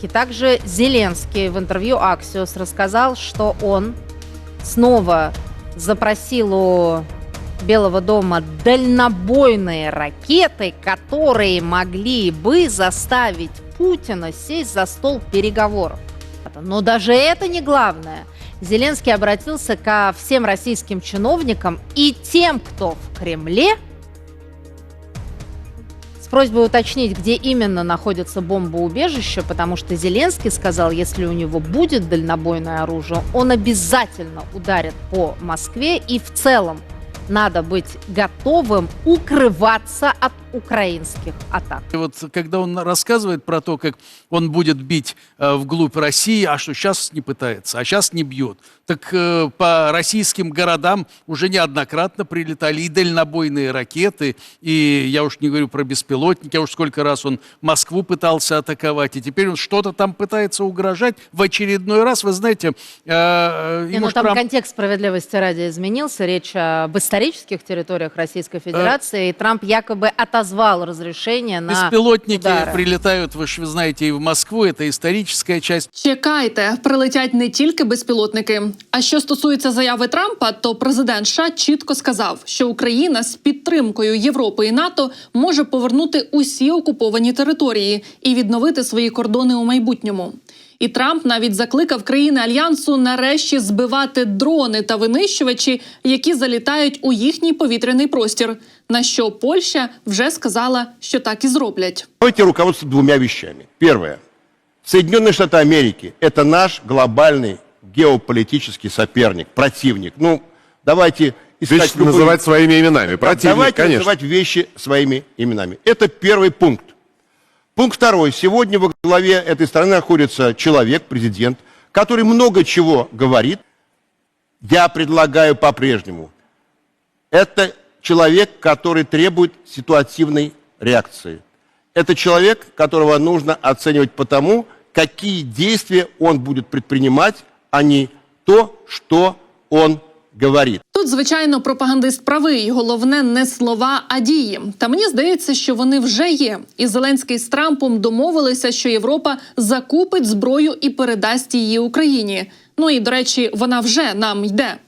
И также Зеленский в интервью Axios рассказал, что он снова запросил у Белого дома дальнобойные ракеты, которые могли бы заставить Путина сесть за стол переговоров. Но даже это не главное. Зеленский обратился ко всем российским чиновникам и тем, кто в Кремле, просьбой уточнить, где именно находится бомбоубежище, потому что Зеленский сказал, если у него будет дальнобойное оружие, он обязательно ударит по Москве. И в целом надо быть готовым укрываться от украинских атак. И вот когда он рассказывает про то, как он будет бить э, вглубь России, а что сейчас не пытается, а сейчас не бьет, так э, по российским городам уже неоднократно прилетали и дальнобойные ракеты, и я уж не говорю про беспилотники, а уж сколько раз он Москву пытался атаковать, и теперь он что-то там пытается угрожать в очередной раз. Вы знаете, э, Не, ему ну ж там Трамп- контекст справедливости ради изменился. Речь об исторических территориях Российской Федерации. и Трамп якобы отозвал разрешение на беспилотники удары. прилетают, вы же знаете, и в Москву, это историческая часть Чекайте, прилетять не тільки безпілотники. А що стосується заяви Трампа, то президент США чітко сказав, що Україна з підтримкою Європи і НАТО може повернути усі окуповані території і відновити свої кордони у майбутньому. І Трамп навіть закликав країни альянсу нарешті збивати дрони та винищувачі, які залітають у їхній повітряний простір. На що Польща вже сказала, що так і зроблять. Давайте руководствоваться двумя вещами. Первое. Соединенные Штаты Америки – это наш глобальный геополитический соперник, противник. Ну, давайте искать Вещи любые- называть своими именами. Противник, Давайте конечно. называть вещи своими именами. Это первый пункт. Пункт второй. Сегодня во главе этой страны находится человек, президент, который много чего говорит. Я предлагаю по-прежнему. Это человек, который требует ситуативной реакции. Это человек, которого нужно оценивать по тому, какие действия он будет предпринимать, а не то, что он говорит. Тут, звичайно, пропагандист правий. Головне не слова, а дії. Та мені здається, що вони вже є. І Зеленський з Трампом домовилися, що Європа закупить зброю і передасть її Україні. Ну і до речі, вона вже нам йде.